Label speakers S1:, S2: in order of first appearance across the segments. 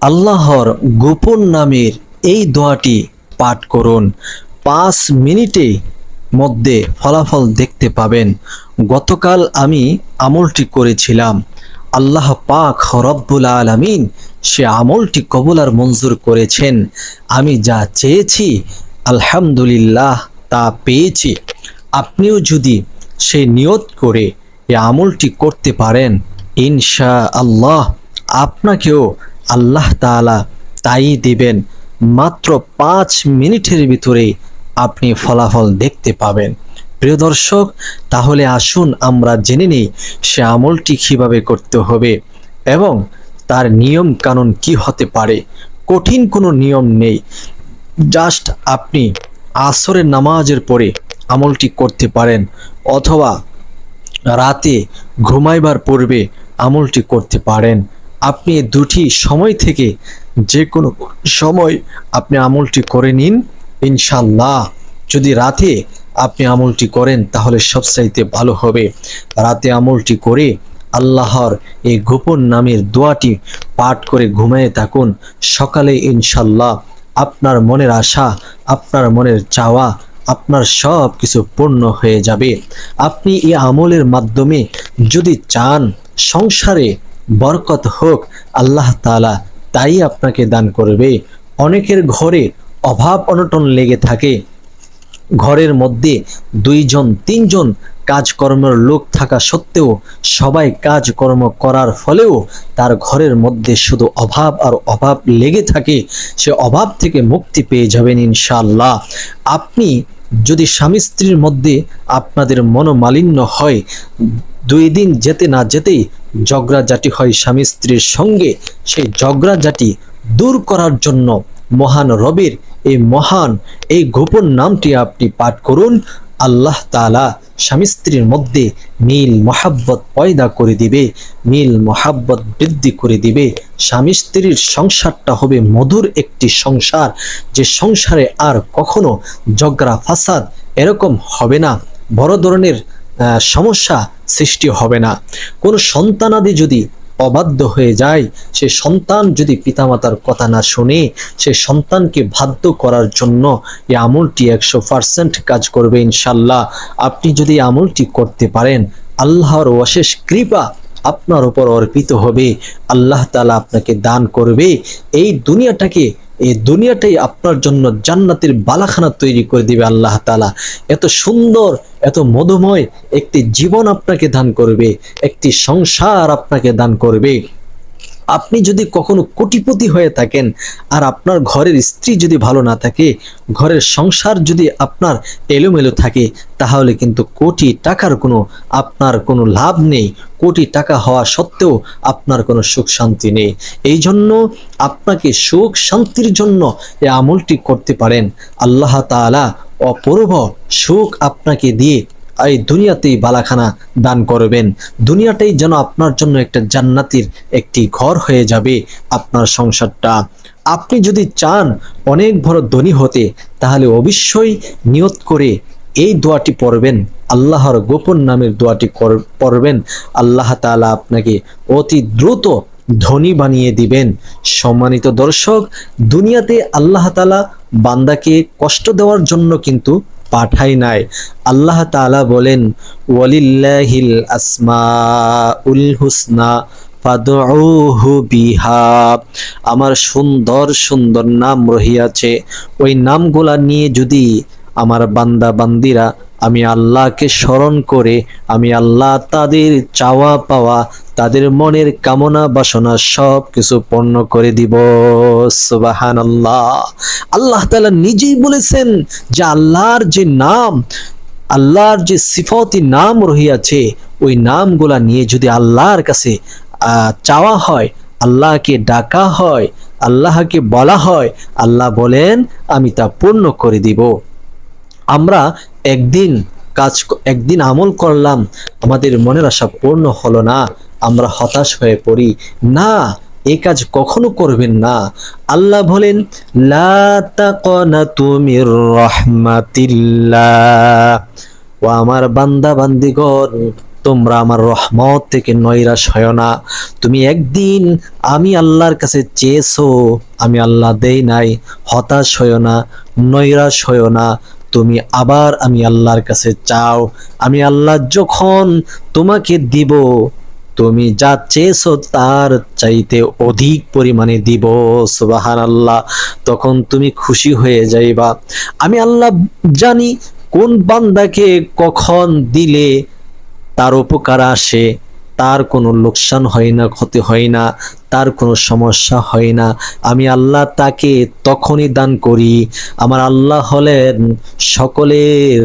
S1: আল্লাহর গোপন নামের এই দোয়াটি পাঠ করুন। পাঁচ মিনিটে মধ্যে ফলাফল দেখতে পাবেন। গতকাল আমি আমলটি করেছিলাম। আল্লাহ পাক রব্বুল আলামিন সে আমলটি কবুল আর মঞ্জুর করেছেন। আমি যা চেয়েছি, আলহামদুলিল্লাহ তা পেয়েছি। আপনিও যদি সে নিয়ত করে এ আমলটি করতে পারেন ইনশা আল্লাহ আপনাকেও আল্লাহ তাআলা তাই দিবেন। মাত্র পাঁচ মিনিটের ভিতরে আপনি ফলাফল দেখতে পাবেন। প্রিয় দর্শক, তাহলে আসুন আমরা জেনে নিই সে আমলটি কীভাবে করতে হবে এবং তার নিয়ম কানুন কি হতে পারে। কঠিন কোনো নিয়ম নেই। জাস্ট আপনি আসরের নামাজের পরে আমলটি করতে পারেন অথবা রাতে ঘুমাইবার পূর্বে আমলটি করতে পারেন। আপনি দুটি সময় থেকে যে কোনো সময় আপনি আমলটি করে নিন ইনশাল্লাহ যদি রাতে আপনি আমলটি করেন, তাহলে সবচাইতে ভালো হবে। রাতে আমলটি করে আল্লাহর এই গোপন নামের দোয়াটি পাঠ করে ঘুমিয়ে থাকুন। সকালে ইনশাল্লাহ আপনার মনের আশা, আপনার মনের চাওয়া, আপনার সব কিছু পূর্ণ হয়ে যাবে। আপনি এই আমলের মাধ্যমে যদি চান, সংসারে বরকত হোক, আল্লাহ তাআলা তাই আপনাকে দান করবে। অনেকের ঘরে অভাব অনটন লেগে থাকে। ঘরের মধ্যে দুইজন, তিনজন কাজকর্মের লোক থাকা সত্ত্বেও সবাই কাজকর্ম করার ফলেও তার ঘরের মধ্যে শুধু অভাব আর অভাব লেগে থাকে। সে অভাব থেকে মুক্তি পেয়ে যাবেন ইনশাআল্লাহ। আপনি যদি স্বামী স্ত্রীর মধ্যে আপনাদের মনোমালিন্য হয়, দুই দিন যেতে না যেতেই ঝগড়াঝাটি হয় স্বামী স্ত্রীর সঙ্গে। সেই ঝগড়াঝাটি দূর করার জন্য মহান রবের এই মহান, এই গোপন নামটি আপনি পাঠ করুন। আল্লাহ তাআলা স্বামী স্ত্রীর মধ্যে মিল মহাব্বত পয়দা করে দিবে মিল মহাব্বত বৃদ্ধি করে দিবে। স্বামী স্ত্রীর সংসারটা হবে মধুর একটি সংসার, যে সংসারে আর কখনো ঝগড়া ফাসাদ এরকম হবে না। বড় ধরনের সমস্যা সৃষ্টি হবে না। কোনো সন্তানাদি যদি অবাধ্য হয়ে যায়, সে সন্তান যদি পিতামাতার কথা না শুনে, সে সন্তানকে বাধ্য করার জন্য এই আমলটি একশো পার্সেন্ট কাজ করবে ইনশাল্লাহ। আপনি যদি আমলটি করতে পারেন, আল্লাহর অশেষ কৃপা আপনার উপর অর্পিত হবে। আল্লাহ তালা আপনাকে দান করবে। এই দুনিয়াটাকে এই দুনিয়াটাই আপনার জন্য জান্নাতের বালাখানা তৈরি করে দিবে আল্লাহ তালা এত সুন্দর, এত মধুময় একটি জীবন আপনাকে দান করবে, একটি সংসার আপনাকে দান করবে। আপনি যদি কখনো কোটিপতি হয়ে থাকেন আর আপনার ঘরের স্ত্রী যদি ভালো না থাকে, ঘরের সংসার যদি আপনার এলোমেলো থাকে, তাহলে কিন্তু কোটি টাকার কোনো, আপনার কোনো লাভ নেই। কোটি টাকা হওয়া সত্ত্বেও আপনার কোনো সুখ শান্তি নেই। এই জন্য আপনাকে সুখ শান্তির জন্য এই আমলটি করতে পারেন। আল্লাহ তাআলা অপূর্ব সুখ আপনাকে দিয়ে এই দুনিয়াতেই বালাখানা দান করবেন। দুনিয়াটাই যেন আপনার জন্য একটা জান্নাতির একটি ঘর হয়ে যাবে আপনার সংসারটা। আপনি যদি চান অনেক বড় ধনী হতে, তাহলে অবশ্যই নিয়ত করে এই দোয়াটি পড়বেন। আল্লাহর গোপন নামের দোয়াটি পড়বেন। আল্লাহ তাআলা আপনাকে অতি দ্রুত ধনী বানিয়ে দিবেন। সম্মানিত দর্শক, দুনিয়াতে আল্লাহ তালা বান্দাকে কষ্ট দেওয়ার জন্য কিন্তু পাঠাই নাই। আল্লাহ তালা বলেন, ওয়ালিল্লাহিল আসমা উল হুসনা বিহা। আমার সুন্দর সুন্দর নাম রহিয়াছে। ওই নামগুলা নিয়ে যদি আমার বান্দা বান্দিরা আমি আল্লাহকে স্মরণ করে, আমি আল্লাহ তাদের চাওয়া পাওয়া, তাদের মনের কামনা বাসনা সব কিছু পণ্য করে দিব। সুবাহান আল্লাহ আল্লাহ তালা নিজেই বলেছেন যে আল্লাহর যে নাম, আল্লাহর যে সিফতি নাম রহিয়াছে, ওই নামগুলা নিয়ে যদি আল্লাহর কাছে চাওয়া হয়, আল্লাহকে ডাকা হয়, আল্লাহকে বলা হয়, আল্লাহ বলেন, আমি তা পূর্ণ করে দিব। আমরা একদিন কাজ একদিন আমল করলাম, আমাদের মনের আশা পূর্ণ হলো না, আমরা হতাশ হয়ে পড়ি। না, এ কাজ কখনো করবেন না। আল্লাহ বলেন রাহমাতিল্লাহ। ও আমার বান্দা, বান্দিগণ, তোমরা আমার রহমত থেকে নৈরাশ হয় না। তুমি একদিন আমি আল্লাহর কাছে চেয়েছো, আমি আল্লাহ দেই নাই, হতাশ হয় না, নৈরাশ হয় না। তুমি আবার আমি আল্লাহর কাছে চাও। আমি আল্লাহ যখন তোমাকে দিব, তুমি যা চেয়েছো তার চাইতে অধিক পরিমাণে দিব সুবাহান আল্লাহ তখন তুমি খুশি হয়ে যাইবা। আমি আল্লাহ জানি কোন বান্দাকে কখন দিলে তার উপকার আসে। তার কোনো লোকসান হয় না, ক্ষতি হয় না, তার কোনো সমস্যা হয় না। আমি আল্লাহ তাকে তখনই দান করি। আমার আল্লাহ হলেন সকলের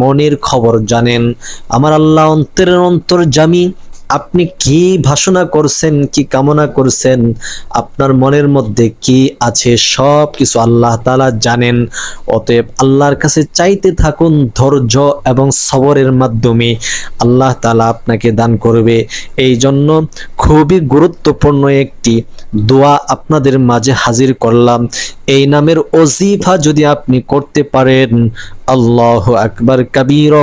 S1: মনের খবর জানেন। আমার আল্লাহ অন্তরের অন্তর জামি আপনি কি ভাষণা করছেন, কি কামনা করছেন, আপনার মনের মধ্যে কি আছে সব কিছু আল্লাহ তাআলা জানেন। অতএব আল্লাহর কাছে চাইতে থাকুন ধৈর্য এবং সবরের মাধ্যমে আল্লাহ তালা আপনাকে দান করবে। এই জন্য খুবই গুরুত্বপূর্ণ একটি দোয়া আপনাদের মাঝে হাজির করলাম। এই নামের অজিফা যদি আপনি করতে পারেন, আল্লাহ আকবার, কাবীর।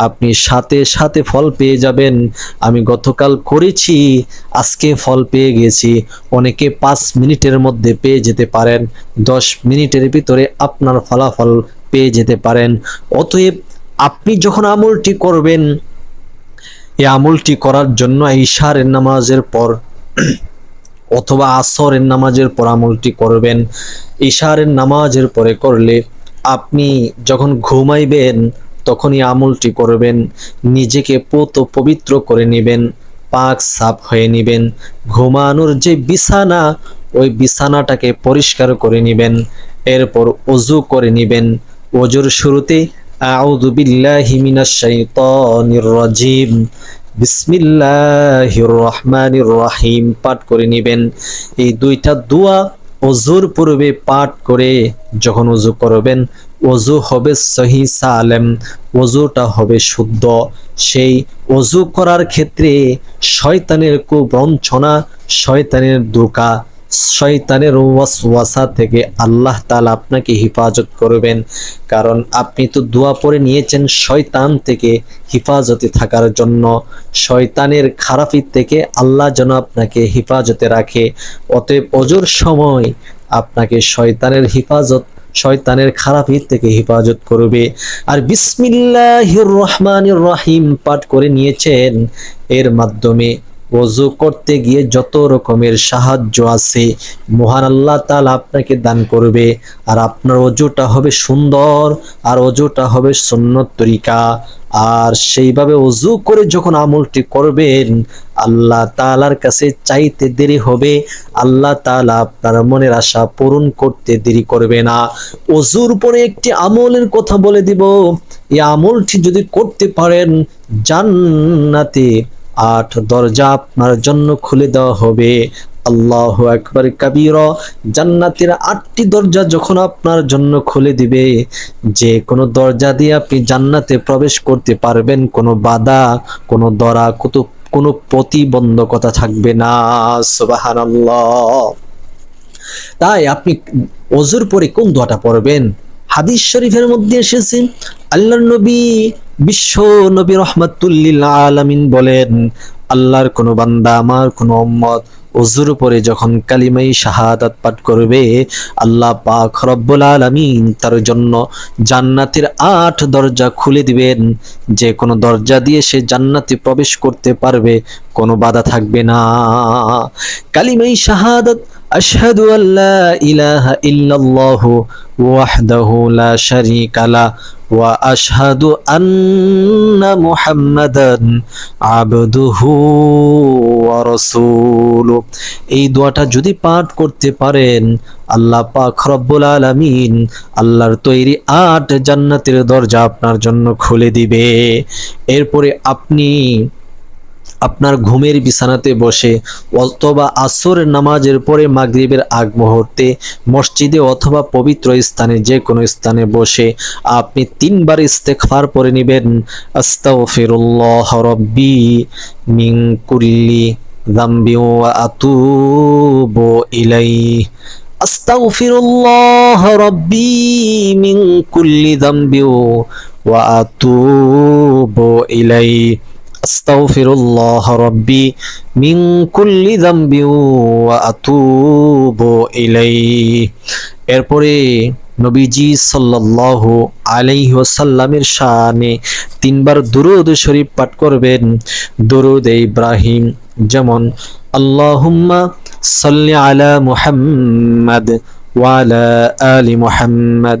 S1: আপনি সাথে সাথে ফল পেয়ে যাবেন। আমি গতকাল করেছি, আজকে ফল পেয়ে গেছি। অনেকে পাঁচ মিনিটের মধ্যে পেয়ে যেতে পারেন, দশ মিনিটের ভিতরে আপনার ফলাফল পেয়ে যেতে পারেন। অতএব আপনি যখন আমলটি করবেন, এই আমলটি করার জন্য ঈশারের নামাজের পর অথবা আসরের নামাজের পর আমলটি করবেন। ঈশারের নামাজের পরে করলে আপনি যখন ঘুমাইবেন তখনই আমলটি করবেন। নিজেকে পোত পবিত্র করে নেবেন, পাক সাফ হয়ে নেবেন। ঘুমানোর যে বিছানা, ওই বিছানাটাকে পরিষ্কার করে নেবেন। এরপর অজু করে নেবেন। অজুর শুরুতে রাজিম। পাঠ করে নেবেন। এই দুইটা দোয়া অজুর পূর্বে পাঠ করে যখন অজু করবেন অজু হবে সহি সালেম অজুটা হবে শুদ্ধ। সেই অজু করার ক্ষেত্রে শয়তানের কুবঞ্চনা, শয়তানের দোকা শয়তানের ওয়াসওয়াসা থেকে আল্লাহ তাআলা আপনাকে হেফাজত করবেন। কারণ আপনি তো দোয়া পড়ে নিয়েছেন শয়তান থেকে হেফাজতে থাকার জন্য। শয়তানের খারাপি থেকে আল্লাহ যেন আপনাকে হেফাজতে রাখে। অতএব অজুর সময় আপনাকে শয়তানের হেফাজত শয়তানের খারাপ হিত থেকে হেফাজত করবে। আর বিসমিল্লাহির রহমানির রহিম পাঠ করে নিয়েছেন এর মাধ্যমে। ওযু করতে গিয়ে যত রকমের সাহায্য আছে, মহান আল্লাহ তাআলা আপনাকে দান করবে। আর আপনার অজুটা হবে সুন্দর, আর অজুটা হবে সুন্নত তরিকা। আর সেইভাবে অজু করে যখন আমলটি করবেন, আল্লাহ তাআলার কাছে চাইতে দেরি হবে। আল্লাহ তাআলা আপনার মনের আশা পূরণ করতে দেরি করবে না। অজুর পরে একটি আমলের কথা বলে দিব। এই আমলটি যদি করতে পারেন, জান্নাতে আট দরজা আপনার জন্য খুলে দেওয়া হবে। আল্লাহ একবার কাবির, জান্নাতের আটটি দরজা যখন আপনার জন্য খুলে দিবে যে কোনো দরজা দিয়ে আপনি জান্নাতে প্রবেশ করতে পারবেন, কোনো বাধা, কোনো দরা কত কোনো প্রতিবন্ধকতা থাকবে না। সুবহানাল্লাহ। তাই আপনি অজুর পরে কোন দোয়াটা পড়বেন? হাদিস শরীফের মধ্যে এসেছে, আল্লাহর নবী বিশ্ব নবী রহমাতুল্লিল আলামিন বলেন, আল্লাহর কোনো বান্দা, আমার কোনো উম্মত অজুর পরে যখন কালিমাই শাহাদাত পাঠ করবে, আল্লাহ পাক রব্বুল আলামিন তার জন্য জান্নাতের আট দরজা খুলে দিবেন। যে কোনো দরজা দিয়ে সে জান্নাতে প্রবেশ করতে পারবে, কোনো বাধা থাকবে না। কালিমাই শাহাদাত أشهد أن لا إله إلا الله وحده لا شريك له وأشهد أن محمدا عبده ورسوله এই দোয়াটা যদি পাঠ করতে পারেন, আল্লাহ পাক রব্বুল আলামিন আল্লাহর তৈরি আট জান্নাতের দরজা আপনার জন্য খুলে দিবে। এরপরে আপনি আপনার ঘুমের বিছানাতে বসে, অথবা আসরের নামাজের পরে মাগরিবের আগ মুহূর্তে মসজিদে অথবা পবিত্র স্থানে যে কোনো স্থানে বসে আপনি তিনবার ইস্তেগফার পড়ে নেবেন। আস্তাগফিরুল্লাহ রব্বি মিন কুল্লি ওয়া আতুবু ইলাইহি। আস্তাগফিরুল্লাহ রব্বি মিন কুল্লি যামবি ওয়া আতুবু আস্তাগফিরুল্লাহ রব্বি মিন কুল্লি যামবি ওয়া আতুবু ইলাইহি। এরপরে নবীজি সাল্লাল্লাহু আলাইহি ওয়াসাল্লামের শানে তিনবার দুরূদ শরীফ পাঠ করবেন। দুরূদ ইব্রাহিম, যেমন, আল্লাহুম্মা সাল্লি আলা মুহাম্মাদ ওয়া আলা আলি মুহাম্মাদ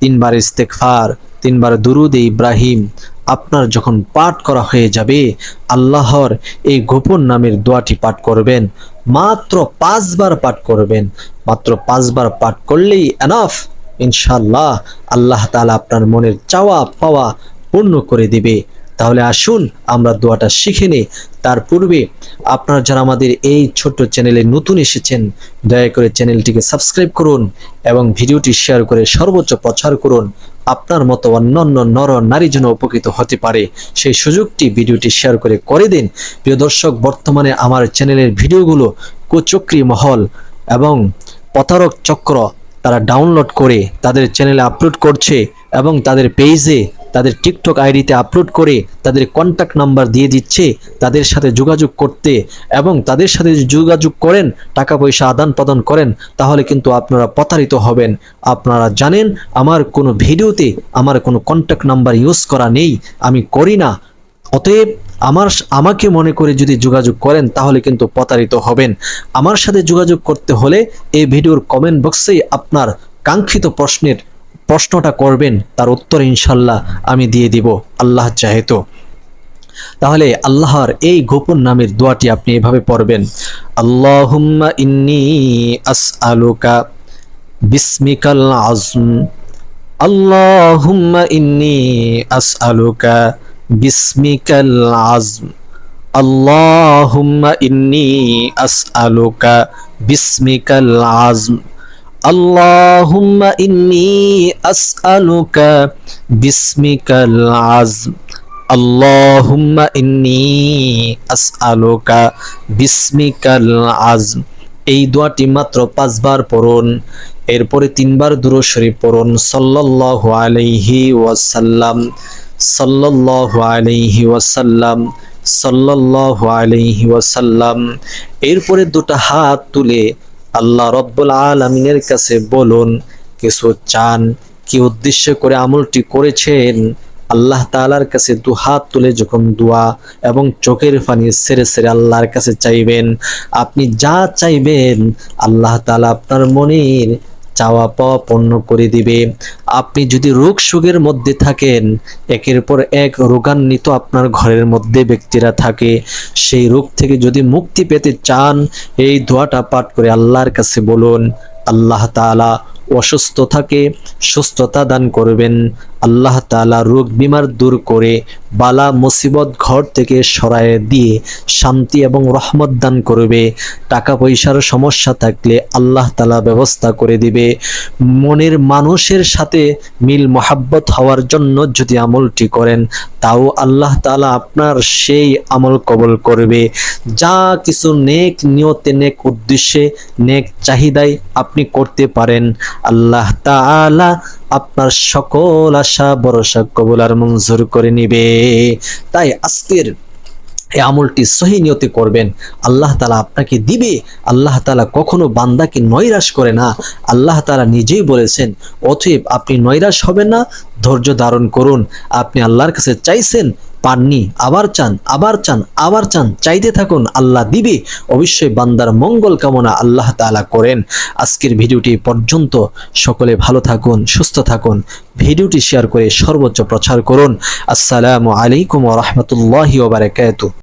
S1: তিনবার ইস্তেকফার তিনবার দুরুদ ইব্রাহিম। আপনার যখন পাঠ করা হয়ে যাবে, আল্লাহর এই গোপন নামের দোয়াটি পাঠ করবেন। মাত্র পাঁচবার পাঠ করবেন। মাত্র পাঁচবার পাঠ করলেই এনাফ ইনশাল্লাহ আল্লাহ তালা আপনার মনের চাওয়া পাওয়া পূর্ণ করে দিবে। তাহলে আসুন আমরা দোয়াটা শিখে নিই। তার পূর্বে আপনারা যারা আমাদের এই ছোট্ট চ্যানেলে নতুন এসেছেন, দয়া করে চ্যানেলটিকে সাবস্ক্রাইব করুন এবং ভিডিওটি শেয়ার করে সর্বোচ্চ প্রচার করুন। আপনার মতো অন্যান্য নর নারী যেন উপকৃত হতে পারে, সেই সুযোগটি ভিডিওটি শেয়ার করে করে দিন। প্রিয় দর্শক, বর্তমানে আমার চ্যানেলের ভিডিওগুলো কুচক্রী মহল এবং প্রতারক চক্র তারা ডাউনলোড করে তাদের চ্যানেলে আপলোড করছে। এবং তাদের পেজে তাদের টিকটক আইডিতে আপলোড করে তাদের কন্ট্যাক্ট নাম্বার দিয়ে দিচ্ছে, তাদের সাথে যোগাযোগ করতে এবং তাদের সাথে যোগাযোগ করেন, টাকা পয়সা আদান প্রদান করেন, তাহলে কিন্তু আপনারা প্রতারিত হবেন। আপনারা জানেন, আমার কোনো ভিডিওতে আমার কোনো কন্ট্যাক্ট নাম্বার ইউজ করা নেই, আমি করি না। অতএব আমার আমাকে মনে করে যদি যোগাযোগ করেন, তাহলে কিন্তু প্রতারিত হবেন। আমার সাথে যোগাযোগ করতে হলে এই ভিডিওর কমেন্ট বক্সেই আপনার কাঙ্ক্ষিত প্রশ্নের প্রশ্নটা করবেন, তার উত্তর ইনশাল্লাহ আমি দিয়ে দিব, আল্লাহ চাহেতো তাহলে আল্লাহর এই গোপন নামের দোয়াটি আপনি এভাবে পড়বেন, আল্লাহুম্মা ইন্নি আস আসআলুকা বিসমিকাল আজম আল্লাহুম্মা ইন্নি আস আসআলুকা বিসমিকাল আজম আল্লাহুম্মা ইন্নি আসআলুকা বিসমিকাল আজম اللهم إني أسألك باسمك العظم اللهم إني أسألك باسمك العظم এই দোয়াটি মাত্র পাঁচবার পড়ুন এরপরে তিনবার দুরূদ শরীফ পড়ুন সাল্লাল্লাহু আলাইহি ওয়াসাল্লাম সাল্লাল্লাহু আলাইহি ওয়াসাল্লাম সাল্লাল্লাহু আলাইহি ওয়াসাল্লাম এরপরে দুটো হাত তুলে আল্লাহ রব্বুল আলমিনের কাছে বলুন, কিছু চান, কি উদ্দেশ্য করে আমলটি করেছেন? আল্লাহ তালার কাছে দু হাত তুলে যখন দোয়া এবং চোখের ফানি সেরে সেরে আল্লাহর কাছে চাইবেন, আপনি যা চাইবেন, আল্লাহ তালা আপনার মনের চাওয়া পাওয়া পণ্য করে দিবে। আপনি যদি রোগ সুগের মধ্যে থাকেন, একের পর এক রোগান্বিত আপনার ঘরের মধ্যে ব্যক্তিরা থাকে। সেই রোগ থেকে যদি মুক্তি পেতে চান, এই দোয়াটা পাঠ করে আল্লাহর কাছে বলুন, আল্লাহ তালা অসুস্থ থাকে, সুস্থতা দান করবেন। আল্লাহ তাআলা রোগ বিমার দূর করে বালা মুসিবত ঘর থেকে সরায়ে দিয়ে শান্তি এবং রহমত দান করবে। টাকা পয়সার সমস্যা থাকলে আল্লাহ তাআলা ব্যবস্থা করে দিবে। মনের মানুষের সাথে মিল মহাব্বত হওয়ার জন্য যদি আমলটি করেন, তাও আল্লাহ তাআলা আপনার সেই আমল কবল করবে। যা কিছু নেক নিয়তে নেক উদ্দেশ্যে, নেক চাহিদায় আপনি করতে পারেন। আল্লাহ তাআলা আপনার সকল আশা, ভরসা কবুল আর মঞ্জুর করে নিবে। তাই আজকের এই আমলটি সহি নিয়তে করবেন। আল্লাহ তালা আপনাকে দিবে। আল্লাহ তালা কখনো বান্দাকে নৈরাশ করে না। আল্লাহ তালা নিজেই বলেছেন অথব আপনি নৈরাশ হবেন না, ধৈর্য ধারণ করুন। আপনি আল্লাহর কাছে চাইছেন পাননি। আবার চান আবার চান আবার চান। চাইতে থাকুন, আল্লাহ দিবে। অবশ্যই বান্দার মঙ্গল কামনা আল্লাহ তালা করেন। আজকের ভিডিওটি পর্যন্ত। সকলে ভালো থাকুন, সুস্থ থাকুন। ভিডিওটি শেয়ার করে সর্বোচ্চ প্রচার করুন। আসসালামু আলাইকুম রহমতুল্লাহ ওবরাকাত